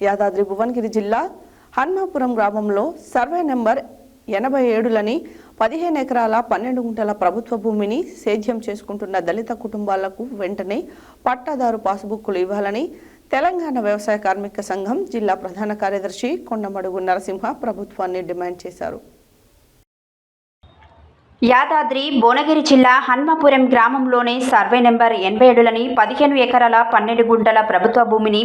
యాదాద్రి భువనగిరి జిల్లా హన్మాపురం గ్రామంలో survey number ఎనభై ఏడులని పదిహేను ఎకరాల పన్నెండు గుంటల ప్రభుత్వ భూమిని సేద్యం చేసుకుంటున్న దళిత కుటుంబాలకు వెంటనే పట్టాదారు పాస్బుక్లు ఇవ్వాలని తెలంగాణ వ్యవసాయ కార్మిక సంఘం జిల్లా ప్రధాన కార్యదర్శి కొండమడుగు నరసింహ ప్రభుత్వాన్ని డిమాండ్ చేశారు. యాదాద్రి భువనగిరి జిల్లా హన్మపురం గ్రామంలోని సర్వే నెంబర్ ఎనభై ఏడులని పదిహేను ఎకరాల పన్నెండు గుంటల ప్రభుత్వ భూమిని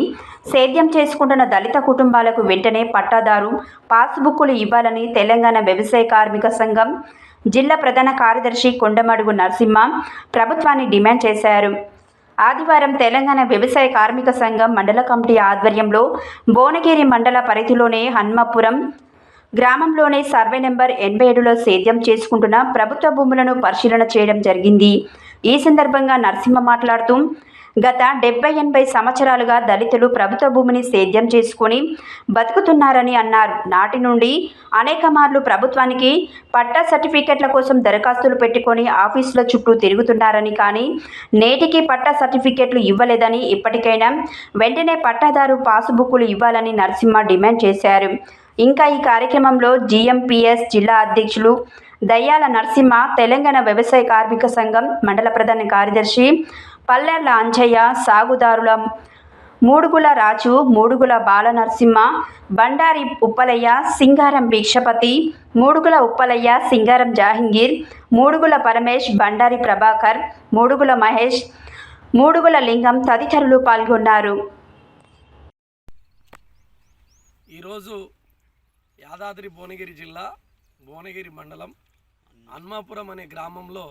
సేద్యం చేసుకుంటున్న దళిత కుటుంబాలకు వెంటనే పట్టాదారు పాస్బుక్కులు ఇవ్వాలని తెలంగాణ వ్యవసాయ కార్మిక సంఘం జిల్లా ప్రధాన కార్యదర్శి కొండమడుగు నరసింహ ప్రభుత్వాన్ని డిమాండ్ చేశారు. ఆదివారం తెలంగాణ వ్యవసాయ కార్మిక సంఘం మండల కమిటీ ఆధ్వర్యంలో భువనగిరి మండల పరిధిలోనే హన్మపురం గ్రామంలోనే సర్వే నెంబర్ ఎనభై ఏడులో సేద్యం చేసుకుంటున్న ప్రభుత్వ భూములను పరిశీలన చేయడం జరిగింది. ఈ సందర్భంగా నరసింహ మాట్లాడుతూ గత డెబ్బై ఎనభై సంవత్సరాలుగా దళితులు ప్రభుత్వ భూమిని సేద్యం చేసుకొని బతుకుతున్నారని అన్నారు. నాటి నుండి అనేక మార్లు ప్రభుత్వానికి పట్టా సర్టిఫికెట్ల కోసం దరఖాస్తులు పెట్టుకొని ఆఫీసుల చుట్టూ తిరుగుతున్నారని కానీ నేటికి పట్టా సర్టిఫికెట్లు ఇవ్వలేదని ఇప్పటికైనా వెంటనే పట్టాదారు పాసుబుక్కులు ఇవ్వాలని నరసింహ డిమాండ్ చేశారు. ఇంకా ఈ కార్యక్రమంలో జీఎంపీఎస్ జిల్లా అధ్యక్షులు దయ్యాల నరసింహ తెలంగాణ వ్యవసాయ కార్మిక సంఘం మండల ప్రధాన కార్యదర్శి పల్లెర్ల అంజయ్య సాగుదారుల మూడుగుల రాజు మూడుగుల బాలనరసింహ బండారి ఉప్పలయ్య సింగారం భిక్షపతి మూడుగుల ఉప్పలయ్య సింగారం జాహంగీర్ మూడుగుల పరమేష్ బండారి ప్రభాకర్ మూడుగుల మహేష్ మూడుగుల లింగం తదితరులు పాల్గొన్నారు. ఈరోజు యాదాద్రి భువనగిరి జిల్లా భువనగిరి మండలం హన్మాపురం అనే గ్రామంలో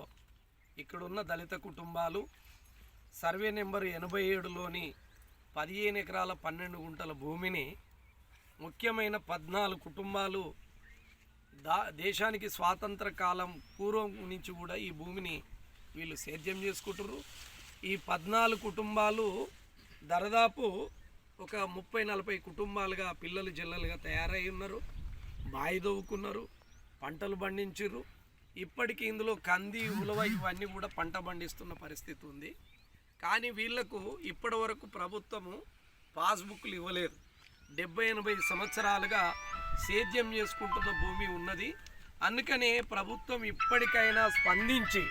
ఇక్కడున్న దళిత కుటుంబాలు సర్వే నెంబర్ ఎనభై ఏడులోని పదిహేను ఎకరాల పన్నెండు గుంటల భూమిని ముఖ్యమైన పద్నాలుగు కుటుంబాలు దా దేశానికి స్వాతంత్ర కాలం పూర్వం నుంచి కూడా ఈ భూమిని వీళ్ళు సేద్యం చేసుకుంటారు ఈ పద్నాలుగు కుటుంబాలు దరదాపు ఒక ముప్పై నలభై కుటుంబాలుగా పిల్లలు జిల్లలుగా తయారై ఉన్నారు. బాయి దవ్వుకున్నారు పంటలు పండించారు ఇప్పటికీ ఇందులో కంది ఉలవ ఇవన్నీ కూడా పంట పండిస్తున్న పరిస్థితి ఉంది. కానీ వీళ్ళకు ఇప్పటి వరకు ప్రభుత్వము పాస్బుక్లు ఇవ్వలేదు. డెబ్బై ఎనభై సంవత్సరాలుగా సేద్యం చేసుకుంటున్న భూమి ఉన్నది. అందుకనే ప్రభుత్వం ఇప్పటికైనా స్పందించి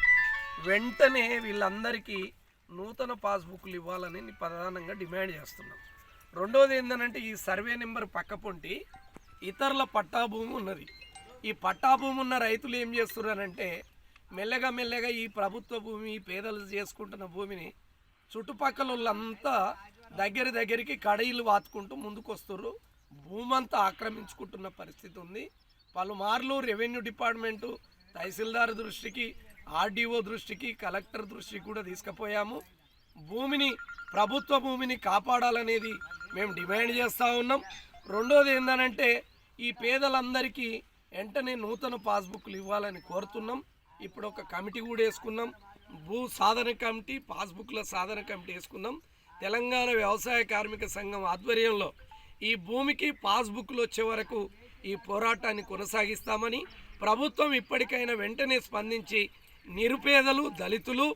వెంటనే వీళ్ళందరికీ నూతన పాస్బుక్లు ఇవ్వాలని ప్రధానంగా డిమాండ్ చేస్తున్నాం. రెండోది ఏంటంటే ఈ సర్వే నెంబర్ పక్క పొంటి ఇతరుల పట్టా భూమి ఉన్నది. ఈ పట్టా భూమి ఉన్న రైతులు ఏం చేస్తున్నారంటే మెల్లగా మెల్లగా ఈ ప్రభుత్వ భూమి పేదలు చేసుకుంటున్న భూమిని చుట్టుపక్కల వాళ్ళంతా దగ్గర దగ్గరికి కడయిలు వాతుకుంటూ ముందుకు భూమంతా ఆక్రమించుకుంటున్న పరిస్థితి ఉంది. పలుమార్లు రెవెన్యూ డిపార్ట్మెంటు తహసీల్దార్ దృష్టికి ఆర్డీఓ దృష్టికి కలెక్టర్ దృష్టికి కూడా తీసుకుపోయాము. భూమిని ప్రభుత్వ భూమిని కాపాడాలనేది మేము డిమాండ్ చేస్తూ ఉన్నాం. రెండోది ఏంటనంటే ఈ పేదలందరికీ వెంటనే నూతన పాస్బుక్లు ఇవ్వాలని కోరుతున్నాం. ఇప్పుడు ఒక కమిటీ కూడా వేసుకున్నాం. భూ సాధన కమిటీ పాస్బుక్ల సాధన కమిటీ వేసుకున్నాం. తెలంగాణ వ్యవసాయ కార్మిక సంఘం ఆధ్వర్యంలో ఈ భూమికి పాస్బుక్లు వచ్చే వరకు ఈ పోరాటాన్ని కొనసాగిస్తామని ప్రభుత్వం ఇప్పటికైనా వెంటనే స్పందించి నిరుపేదలు దళితులు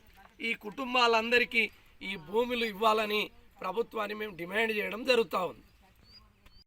ఈ కుటుంబాలందరికీ ఈ భూములు ఇవ్వాలని ప్రభుత్వాన్ని మేము డిమాండ్ చేయడం జరుగుతూ ఉంది.